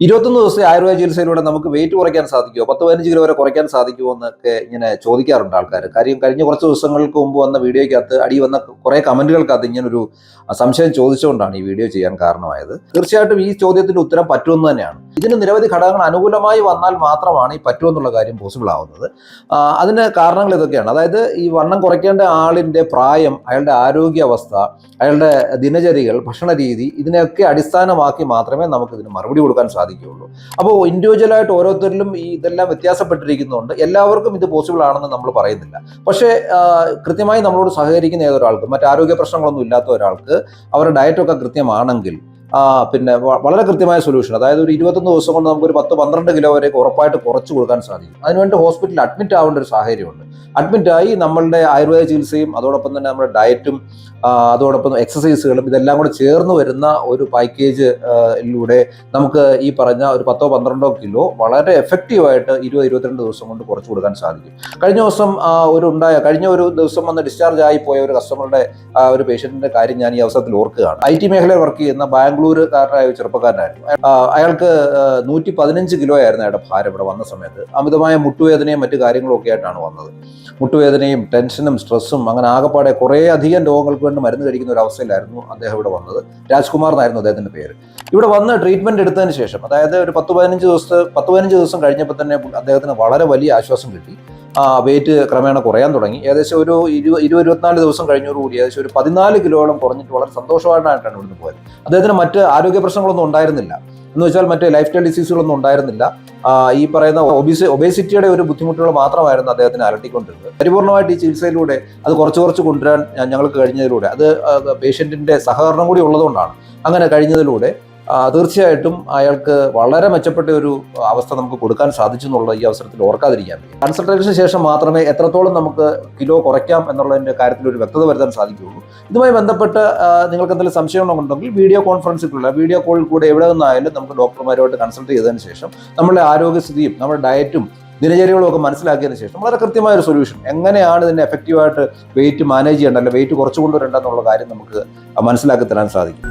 ഇരുപത്തൊന്ന് ദിവസത്തെ ആയുർവേദ ചികിത്സയിലൂടെ നമുക്ക് വെയിറ്റ് കുറയ്ക്കാൻ സാധിക്കുമോ? പത്ത് പതിനഞ്ച് കിലോ വരെ കുറയ്ക്കാൻ സാധിക്കുമോ എന്നൊക്കെ ഇങ്ങനെ ചോദിക്കാറുണ്ട് ആൾക്കാർ കാര്യം കഴിഞ്ഞ കുറച്ച് ദിവസങ്ങൾക്ക് മുമ്പ് വന്ന വീഡിയോയ്ക്കകത്ത് അടി വന്ന കുറേ കമന്റുകൾക്കകത്ത് ഇങ്ങനൊരു സംശയം ചോദിച്ചുകൊണ്ടാണ് ഈ വീഡിയോ ചെയ്യാൻ കാരണമായത്. തീർച്ചയായിട്ടും ഈ ചോദ്യത്തിന്റെ ഉത്തരം പറ്റുമെന്ന് തന്നെയാണ്. ഇതിന് നിരവധി ഘടകങ്ങൾ അനുകൂലമായി വന്നാൽ മാത്രമാണ് ഈ പറ്റുമെന്നുള്ള കാര്യം പോസിബിൾ ആവുന്നത്. അതിന് കാരണങ്ങൾ ഇതൊക്കെയാണ്. അതായത് ഈ വണ്ണം കുറയ്ക്കേണ്ട ആളിന്റെ പ്രായം അയാളുടെ ആരോഗ്യാവസ്ഥ അയാളുടെ ദിനചര്യകൾ ഭക്ഷണ രീതി ഇതിനെയൊക്കെ അടിസ്ഥാനമാക്കി മാത്രമേ നമുക്ക് ഇതിന് മറുപടി കൊടുക്കാൻ സാധിക്കുകയുള്ളൂ. അപ്പോൾ ഇൻഡിവിജ്വലായിട്ട് ഓരോരുത്തരിലും ഈ ഇതെല്ലാം വ്യത്യാസപ്പെട്ടിരിക്കുന്നുണ്ട് എല്ലാവർക്കും ഇത് പോസിബിൾ ആണെന്ന് നമ്മൾ പറയുന്നില്ല. പക്ഷേ കൃത്യമായി നമ്മളോട് സഹകരിക്കുന്ന ഏതൊരാൾക്കും മറ്റ് ആരോഗ്യ പ്രശ്നങ്ങളൊന്നും ഇല്ലാത്ത ഒരാൾക്ക് അവരുടെ ഡയറ്റൊക്കെ കൃത്യമാണെങ്കിൽ പിന്നെ വളരെ കൃത്യമായ സൊല്യൂഷൻ അതായത് ഒരു ഇരുപത്തൊന്ന് ദിവസം കൊണ്ട് നമുക്ക് ഒരു പത്ത് പന്ത്രണ്ട് കിലോ വരെ ഉറപ്പായിട്ട് കുറച്ച് കൊടുക്കാൻ സാധിക്കും. അതിനുവേണ്ടി ഹോസ്പിറ്റലിൽ അഡ്മിറ്റ് ആവേണ്ട ഒരു സാഹചര്യമുണ്ട്. അഡ്മിറ്റായി നമ്മളുടെ ആയുർവേദ ചികിത്സയും അതോടൊപ്പം തന്നെ നമ്മുടെ ഡയറ്റും അതോടൊപ്പം എക്സസൈസുകളും ഇതെല്ലാം കൂടെ ചേർന്ന് വരുന്ന ഒരു പാക്കേജിലൂടെ നമുക്ക് ഈ പറഞ്ഞ ഒരു പത്തോ പന്ത്രണ്ടോ കിലോ വളരെ എഫക്റ്റീവായിട്ട് ഇരുപത് ഇരുപത്തിരണ്ട് ദിവസം കൊണ്ട് കുറച്ച് കൊടുക്കാൻ സാധിക്കും. കഴിഞ്ഞ ദിവസം ഒരു ഉണ്ടായ കഴിഞ്ഞ ഒരു ദിവസം വന്ന് ഡിസ്ചാർജ് ആയി പോയ ഒരു കസ്റ്റമറുടെ ഒരു പേഷ്യന്റിന്റെ കാര്യം ഞാൻ ഈ അവസരത്തിൽ ഓർക്കുകയാണ്. ഐ ടി മേഖലയിൽ വർക്ക് ചെയ്യുന്ന ബാംഗ്ലൂരുകാരനായ ചെറുപ്പക്കാരനായിരുന്നു. അയാൾക്ക് നൂറ്റി പതിനഞ്ച് കിലോ ആയിരുന്നു അയാളുടെ ഭാരം ഇവിടെ വന്ന സമയത്ത്. അമിതമായ മുട്ടുവേദനയും മറ്റു കാര്യങ്ങളും ഒക്കെ ആയിട്ടാണ് വന്നത്. മുട്ടുവേദനയും ടെൻഷനും സ്ട്രെസ്സും അങ്ങനെ ആകെപ്പാടെ കുറേ അധികം രോഗങ്ങൾക്ക് വേണ്ടി മരുന്ന് കഴിക്കുന്ന ഒരു അവസ്ഥയിലായിരുന്നു അദ്ദേഹം ഇവിടെ വന്നത്. രാജ്കുമാർ എന്നായിരുന്നു അദ്ദേഹത്തിന്റെ പേര്. ഇവിടെ വന്ന് ട്രീറ്റ്മെന്റ് എടുത്തതിന് ശേഷം അതായത് ഒരു പത്ത് പതിനഞ്ച് ദിവസത്തെ പത്ത് പതിനഞ്ച് ദിവസം കഴിഞ്ഞപ്പോൾ തന്നെ അദ്ദേഹത്തിന് വളരെ വലിയ ആശ്വാസം കിട്ടി. വെയിറ്റ് ക്രമേണ കുറയാൻ തുടങ്ങി. ഏകദേശം ഒരു ഇരുപത് ഇരുപത് ഇരുപത്തിനാല് ദിവസം കഴിഞ്ഞോടുകൂടി ഏകദേശം ഒരു പതിനാല് കിലോയോളം കുറഞ്ഞിട്ട് വളരെ സന്തോഷമായിട്ടാണ് ഇവിടുന്ന് പോയത്. അദ്ദേഹത്തിന് മറ്റ് ആരോഗ്യ പ്രശ്നങ്ങളൊന്നും ഉണ്ടായിരുന്നില്ല. എന്ന് വെച്ചാൽ മറ്റ് ലൈഫ് സ്റ്റൈൽ ഡിസീസുകളൊന്നും ഉണ്ടായിരുന്നില്ല. ഈ പറയുന്ന ഒബിസി ഒബേസിറ്റിയുടെ ഒരു ബുദ്ധിമുട്ടുകൾ മാത്രമായിരുന്നു അദ്ദേഹത്തിന് അലട്ടിക്കൊണ്ടിരുന്നത്. പരിപൂർണമായിട്ട് ഈ ചികിത്സയിലൂടെ അത് കുറച്ച് കുറച്ച് കൊണ്ടുവരാൻ ഞങ്ങൾക്ക് കഴിഞ്ഞതിലൂടെ. അത് പേഷ്യന്റിന്റെ സഹകരണം കൂടി ഉള്ളതുകൊണ്ടാണ്. അങ്ങനെ കഴിഞ്ഞതിലൂടെ തീർച്ചയായിട്ടും അയാൾക്ക് വളരെ മെച്ചപ്പെട്ട ഒരു അവസ്ഥ നമുക്ക് കൊടുക്കാൻ സാധിച്ചു എന്നുള്ളത് ഈ അവസരത്തിൽ ഓർക്കാതിരിക്കാൻ. കൺസൾട്ടേഷന് ശേഷം മാത്രമേ എത്രത്തോളം നമുക്ക് കിലോ കുറയ്ക്കാം എന്നുള്ളതിന്റെ കാര്യത്തിൽ ഒരു വ്യക്തത വരുത്താൻ സാധിക്കുകയുള്ളൂ. ഇതുമായി ബന്ധപ്പെട്ട് നിങ്ങൾക്ക് എന്തെങ്കിലും സംശയങ്ങളുണ്ടെങ്കിൽ വീഡിയോ കോൺഫറൻസിലുള്ള വീഡിയോ കോളിൽ കൂടെ എവിടെ നിന്നായാലും നമുക്ക് ഡോക്ടർമാരുമായിട്ട് കൺസൾട്ട് ചെയ്തതിന് ശേഷം നമ്മുടെ ആരോഗ്യസ്ഥിതിയും നമ്മുടെ ഡയറ്റും ദിനചര്യകളും ഒക്കെ മനസ്സിലാക്കിയതിന് ശേഷം വളരെ കൃത്യമായ ഒരു സൊല്യൂഷൻ. എങ്ങനെയാണ് ഇതിനെ എഫക്റ്റീവായിട്ട് വെയിറ്റ് മാനേജ് ചെയ്യേണ്ട അല്ലെങ്കിൽ വെയിറ്റ് കുറച്ചുകൊണ്ടുവരേണ്ടതെന്നുള്ള കൊണ്ടുവരേണ്ട എന്നുള്ള കാര്യം നമുക്ക് മനസ്സിലാക്കി തരാൻ സാധിക്കും.